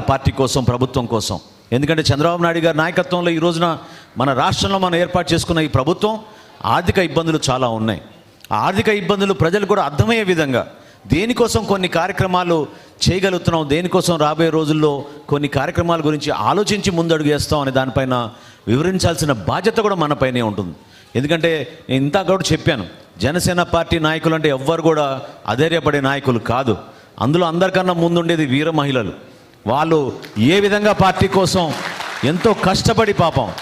Party కోసం ప్రభుత్వం కోసం. ఎందుకంటే చంద్రబాబు నాయుడు గారి నాయకత్వంలో ఈ రోజున మన రాష్ట్రంలో మనం ఏర్పాటు చేసుకున్న ఈ ప్రభుత్వం ఆర్థిక ఇబ్బందులు చాలా ఉన్నాయి. ఆర్థిక ఇబ్బందులు ప్రజలు కూడా అర్థమయ్యే విధంగా దేనికోసం కొన్ని కార్యక్రమాలు చేయగలుగుతున్నాం దేనికోసం రాబోయే రోజుల్లో కొన్ని కార్యక్రమాల గురించి ఆలోచించి ముందడుగు వేస్తాం అనే దానిపైన వివరించాల్సిన బాధ్యత కూడా మనపైనే ఉంటుంది. ఎందుకంటే నేను ఇంత కూడా చెప్పాను జనసేన పార్టీ నాయకులు అంటే ఎవ్వరు కూడా అధైర్యపడే నాయకులు కాదు. అందులో అందరికన్నా ముందుండేది వీర మహిళలు. వాళ్ళు ఏ విధంగా పార్టీ కోసం ఎంతో కష్టపడి పాపం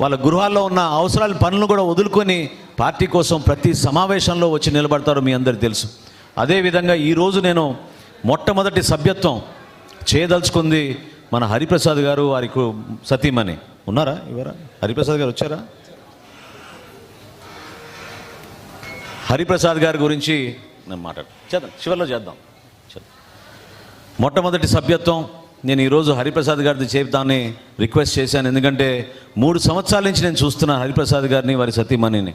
వాళ్ళ గృహాల్లో ఉన్న అవసరాల పనులు కూడా వదులుకొని పార్టీ కోసం ప్రతి సమావేశంలో వచ్చి నిలబడతారు మీ అందరికి తెలుసు. అదేవిధంగా ఈరోజు నేను మొట్టమొదటి సభ్యత్వం చేయదలుచుకుంది మన హరిప్రసాద్ గారు వారి సతీమణి ఉన్నారా ఇవరా? హరిప్రసాద్ గారు వచ్చారా? హరిప్రసాద్ గారి గురించి నేను మాట్లాడు చేద్దాం. చివరిలో చేద్దాం. మొట్టమొదటి సభ్యత్వం నేను ఈరోజు హరిప్రసాద్ గారిది చేద్దామని రిక్వెస్ట్ చేశాను. ఎందుకంటే మూడు సంవత్సరాల నుంచి నేను చూస్తున్నాను హరిప్రసాద్ గారిని వారి సతీమణిని.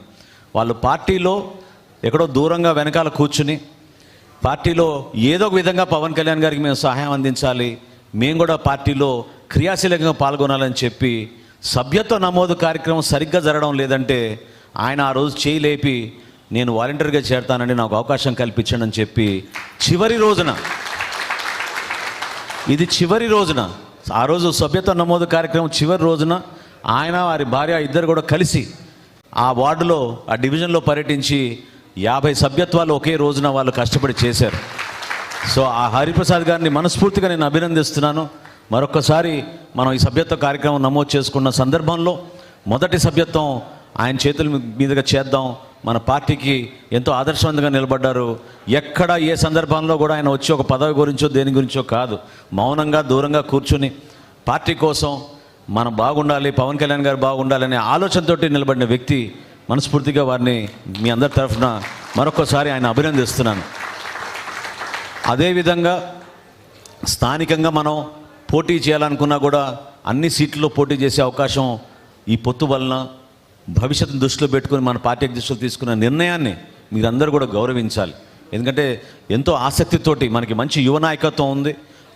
వాళ్ళు పార్టీలో ఎక్కడో దూరంగా వెనకాల కూర్చుని పార్టీలో ఏదో ఒక విధంగా పవన్ కళ్యాణ్ గారికి మేము సహాయం అందించాలి మేము కూడా పార్టీలో క్రియాశీలకంగా పాల్గొనాలని చెప్పి సభ్యత్వ నమోదు కార్యక్రమం సరిగ్గా జరగడం లేదంటే ఆయన ఆ రోజు చేయి లేపి నేను వాలంటీర్గా చేరతానని నాకు అవకాశం కల్పించండి అని చెప్పి చివరి రోజున ఇది చివరి రోజున. ఆ రోజు సభ్యత్వ నమోదు కార్యక్రమం చివరి రోజున ఆయన వారి భార్య ఇద్దరు కూడా కలిసి ఆ వార్డులో ఆ డివిజన్లో పర్యటించి యాభై సభ్యత్వాలు ఒకే రోజున వాళ్ళు కష్టపడి చేశారు. సో ఆ హరిప్రసాద్ గారిని మనస్ఫూర్తిగా నేను అభినందిస్తున్నాను. మరొకసారి మనం ఈ సభ్యత్వ కార్యక్రమం నమోదు చేసుకున్న సందర్భంలో మొదటి సభ్యత్వం ఆయన చేతుల మీదుగా చేద్దాం. మన పార్టీకి ఎంతో ఆదర్శవంతంగా నిలబడ్డారు. ఎక్కడ ఏ సందర్భంలో కూడా ఆయన వచ్చి ఒక పదవి గురించో దేని గురించో కాదు. మౌనంగా దూరంగా కూర్చుని పార్టీ కోసం మనం బాగుండాలి పవన్ కళ్యాణ్ గారు బాగుండాలనే ఆలోచనతో ఆలోచనతోటి నిలబడిన వ్యక్తి మనస్ఫూర్తిగా వారిని మీ అందరి తరఫున మరొకసారి ఆయన అభినందిస్తున్నాను. అదేవిధంగా స్థానికంగా మనం పోటీ చేయాలనుకున్నా కూడా అన్ని సీట్లలో పోటీ చేసే అవకాశం ఈ పొత్తు వలన భవిష్యత్తును దృష్టిలో పెట్టుకుని మన పార్టీ అధ్యక్షులు తీసుకున్న నిర్ణయాన్ని మీరందరూ కూడా గౌరవించాలి. ఎందుకంటే ఎంతో ఆసక్తితోటి మనకి మంచి యువ నాయకత్వం ఉంది.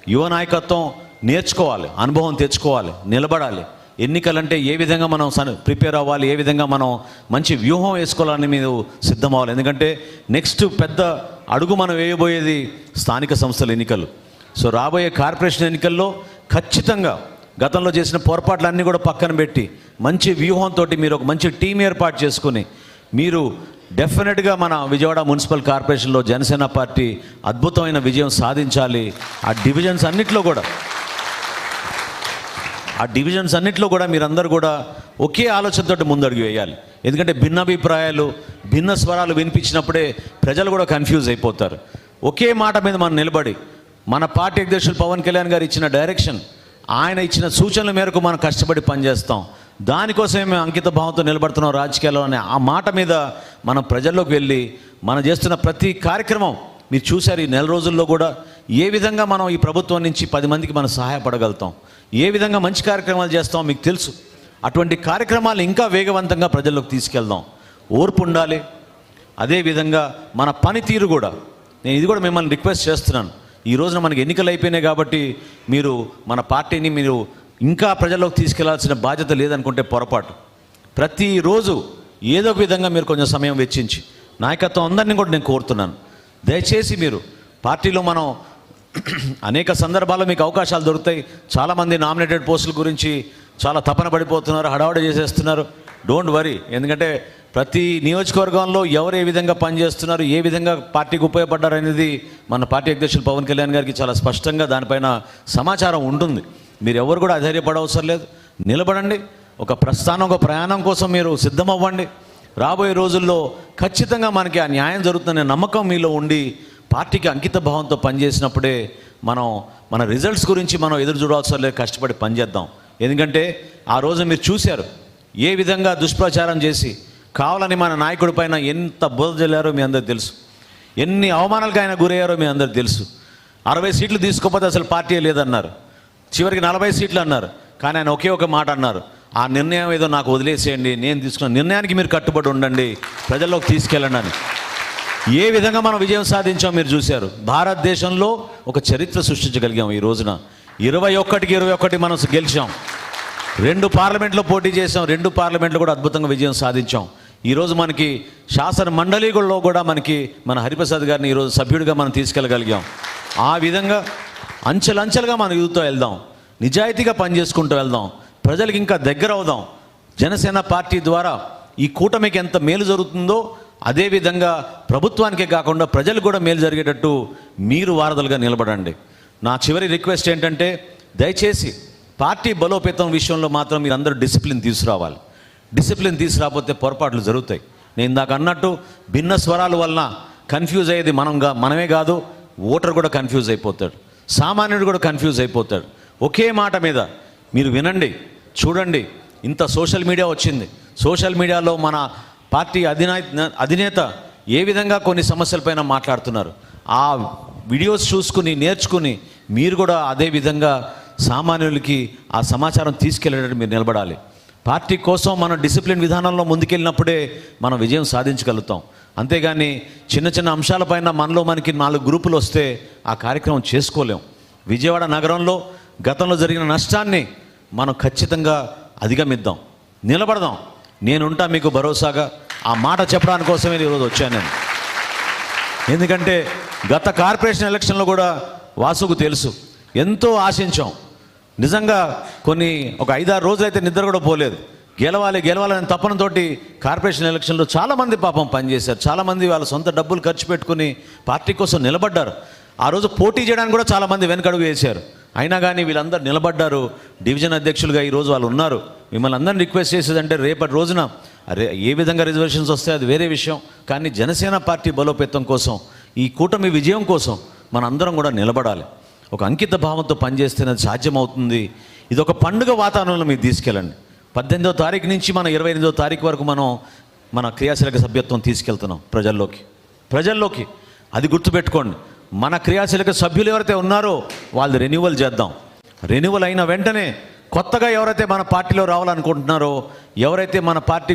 యువ నాయకత్వం నేర్చుకోవాలి అనుభవం తెచ్చుకోవాలి నిలబడాలి. ఎన్నికలంటే ఏ విధంగా మనం సన్ ప్రిపేర్ అవ్వాలి ఏ విధంగా మనం మంచి వ్యూహం వేసుకోవాలని మీరు సిద్ధం అవ్వాలి ఎందుకంటే నెక్స్ట్ పెద్ద అడుగు మనం వేయబోయేది స్థానిక సంస్థల ఎన్నికలు. సో రాబోయే కార్పొరేషన్ ఎన్నికల్లో ఖచ్చితంగా గతంలో చేసిన పొరపాట్లన్నీ కూడా పక్కన పెట్టి మంచి వ్యూహంతో మీరు ఒక మంచి టీం ఏర్పాటు చేసుకుని మీరు డెఫినెట్గా మన విజయవాడ మున్సిపల్ కార్పొరేషన్లో జనసేన పార్టీ అద్భుతమైన విజయం సాధించాలి. ఆ డివిజన్స్ అన్నిట్లో కూడా. ఆ డివిజన్స్ అన్నిట్లో కూడా మీరందరూ కూడా ఒకే ఆలోచనతో ముందడుగు వేయాలి. ఎందుకంటే భిన్నాభిప్రాయాలు భిన్న స్వరాలు వినిపించినప్పుడే ప్రజలు కూడా కన్ఫ్యూజ్ అయిపోతారు. ఒకే మాట మీద మనం నిలబడి మన పార్టీ అధ్యక్షులు పవన్ కళ్యాణ్ గారు ఇచ్చిన డైరెక్షన్ ఆయన ఇచ్చిన సూచనల మేరకు మనం కష్టపడి పనిచేస్తాం. దానికోసమే మేము అంకిత భావంతో నిలబడుతున్నాం రాజకీయాల్లో అనే ఆ మాట మీద మనం ప్రజల్లోకి వెళ్ళి మనం చేస్తున్న ప్రతి కార్యక్రమం మీరు చూశారు ఈ నెల రోజుల్లో కూడా ఏ విధంగా మనం ఈ ప్రభుత్వం నుంచి పది మందికి మనం సహాయపడగలుగుతాం. ఏ విధంగా మంచి కార్యక్రమాలు చేస్తామో మీకు తెలుసు. అటువంటి కార్యక్రమాలు ఇంకా వేగవంతంగా ప్రజల్లోకి తీసుకెళ్దాం. ఓర్పు ఉండాలి. అదేవిధంగా మన పనితీరు కూడా. నేను ఇది కూడా మిమ్మల్ని రిక్వెస్ట్ చేస్తున్నాను. ఈ రోజున మనకి ఎన్నికలు అయిపోయినాయి కాబట్టి మీరు మన పార్టీని మీరు ఇంకా ప్రజల్లోకి తీసుకెళ్ళాల్సిన బాధ్యత లేదనుకుంటే పొరపాటు. ప్రతిరోజు ఏదో ఒక విధంగా మీరు కొంచెం సమయం వెచ్చించి నాయకత్వం అందరినీ కూడా నేను కోరుతున్నాను. దయచేసి మీరు పార్టీలో మనం అనేక సందర్భాల్లో మీకు అవకాశాలు దొరుకుతాయి. చాలామంది నామినేటెడ్ పోస్టుల గురించి చాలా తపన పడిపోతున్నారు హడావుడి చేసేస్తున్నారు. డోంట్ వరీ ఎందుకంటే ప్రతి నియోజకవర్గంలో ఎవరు ఏ విధంగా పనిచేస్తున్నారు ఏ విధంగా పార్టీకి ఉపయోగపడ్డారు అనేది మన పార్టీ అధ్యక్షులు పవన్ కళ్యాణ్ గారికి చాలా స్పష్టంగా దానిపైన సమాచారం ఉంటుంది. మీరు ఎవరు కూడా అధైర్యపడవసరం లేదు. నిలబడండి. ఒక ప్రస్థానం ఒక ప్రయాణం కోసం మీరు సిద్ధమవ్వండి. రాబోయే రోజుల్లో ఖచ్చితంగా మనకి ఆ న్యాయం జరుగుతుందనే నమ్మకం మీలో ఉండి పార్టీకి అంకిత భావంతో పనిచేసినప్పుడే మనం మన రిజల్ట్స్ గురించి మనం ఎదురు చూడాల్సిన లేదు కష్టపడి పనిచేద్దాం. ఎందుకంటే ఆ రోజు మీరు చూశారు ఏ విధంగా దుష్ప్రచారం చేసి కావాలని మన నాయకుడి పైన ఎంత బోధ జల్లారో మీ అందరికి తెలుసు. ఎన్ని అవమానాలకు ఆయన గురయ్యారో మీ అందరికి తెలుసు. అరవై సీట్లు తీసుకోకపోతే అసలు పార్టీ లేదన్నారు. చివరికి నలభై సీట్లు అన్నారు. కానీ ఆయన ఒకే ఒక మాట అన్నారు. ఆ నిర్ణయం ఏదో నాకు వదిలేసేయండి నేను తీసుకున్న నిర్ణయానికి మీరు కట్టుబడి ఉండండి ప్రజల్లోకి తీసుకెళ్ళండి అని. ఏ విధంగా మనం విజయం సాధించాం మీరు చూశారు. భారతదేశంలో ఒక చరిత్ర సృష్టించగలిగాం ఈ రోజున. ఇరవై ఒక్కటికి ఇరవై ఒకటి మనం గెలిచాం. రెండు పార్లమెంట్లో పోటీ చేసాం రెండు పార్లమెంట్లో కూడా అద్భుతంగా విజయం సాధించాం. ఈరోజు మనకి శాసన మండలిలో కూడా మనకి మన హరిప్రసాద్ గారిని ఈరోజు సభ్యుడిగా మనం తీసుకెళ్ళగలిగాం. ఆ విధంగా అంచెలంచెలుగా మన యూత్తో వెళ్దాం. నిజాయితీగా పనిచేసుకుంటూ వెళ్దాం. ప్రజలకు ఇంకా దగ్గర అవుదాం. జనసేన పార్టీ ద్వారా ఈ కూటమికి ఎంత మేలు జరుగుతుందో అదేవిధంగా ప్రభుత్వానికే కాకుండా ప్రజలకు కూడా మేలు జరిగేటట్టు మీరు వారధులుగా నిలబడండి. నా చివరి రిక్వెస్ట్ ఏంటంటే దయచేసి పార్టీ బలోపేతం విషయంలో మాత్రం మీరు అందరూ డిసిప్లిన్ తీసుకురావాలి. డిసిప్లిన్ తీసుకురాకపోతే పొరపాట్లు జరుగుతాయి. నేను ఇందాక అన్నట్టు భిన్న స్వరాల వలన కన్ఫ్యూజ్ అయ్యేది మనంగా మనమే కాదు ఓటర్ కూడా కన్ఫ్యూజ్ అయిపోతాడు. సామాన్యుడు కూడా కన్ఫ్యూజ్ అయిపోతాడు. ఒకే మాట మీద మీరు వినండి చూడండి. ఇంత సోషల్ మీడియా వచ్చింది. సోషల్ మీడియాలో మన పార్టీ అధినా అధినేత ఏ విధంగా కొన్ని సమస్యలపైన మాట్లాడుతున్నారు? ఆ వీడియోస్ చూసుకుని నేర్చుకుని మీరు కూడా అదే విధంగా సామాన్యులకి ఆ సమాచారం తీసుకెళ్ళేటట్టు మీరు నిలబడాలి. పార్టీ కోసం మనం డిసిప్లిన్ విధానంలో ముందుకెళ్ళినప్పుడే మనం విజయం సాధించగలుగుతాం. అంతేగాని చిన్న చిన్న అంశాలపైన మనలో మనకి నాలుగు గ్రూపులు వస్తే ఆ కార్యక్రమం చేసుకోలేం. విజయవాడ నగరంలో గతంలో జరిగిన నష్టాన్ని మనం ఖచ్చితంగా అధిగమిద్దాం. నిలబడదాం. నేనుంటా మీకు భరోసాగా. ఆ మాట చెప్పడానికి కోసమే ఈరోజు వచ్చాను నేను. ఎందుకంటే గత కార్పొరేషన్ ఎలక్షన్లో కూడా వాసుకు తెలుసు. ఎంతో ఆశించాం. నిజంగా కొన్ని ఒక ఐదారు రోజులైతే నిద్ర కూడా పోలేదు. గెలవాలి గెలవాలని తపనతోటి కార్పొరేషన్ ఎలక్షన్లో చాలామంది పాపం పనిచేశారు. చాలామంది వాళ్ళ సొంత డబ్బులు ఖర్చు పెట్టుకుని పార్టీ కోసం నిలబడ్డారు. ఆ రోజు పోటీ చేయడానికి కూడా చాలామంది వెనకడుగు వేశారు. అయినా కానీ వీళ్ళందరూ నిలబడ్డారు. డివిజన్ అధ్యక్షులుగా ఈరోజు వాళ్ళు ఉన్నారు. మిమ్మల్ని అందరిని రిక్వెస్ట్ చేసేదంటే రేపటి రోజున అరే ఏ విధంగా రిజర్వేషన్స్ వస్తాయి అది వేరే విషయం. కానీ జనసేన పార్టీ బలోపేతం కోసం ఈ కూటమి విజయం కోసం మన అందరం కూడా నిలబడాలి. ఒక అంకిత భావంతో పనిచేస్తేనే అది సాధ్యమవుతుంది. ఇది ఒక పండుగ వాతావరణంలో మీరు తీసుకెళ్ళండి. పద్దెనిమిదో తారీఖు నుంచి మన ఇరవై ఎనిమిదో తారీఖు వరకు మనం మన క్రియాశీలక సభ్యత్వం తీసుకెళ్తున్నాం ప్రజల్లోకి. ప్రజల్లోకి. అది గుర్తుపెట్టుకోండి. మన క్రియాశీలక సభ్యులు ఎవరైతే ఉన్నారో వాళ్ళు రెన్యువల్ చేద్దాం. రెన్యువల్ అయిన వెంటనే కొత్తగా ఎవరైతే మన పార్టీలో రావాలనుకుంటున్నారో ఎవరైతే మన పార్టీ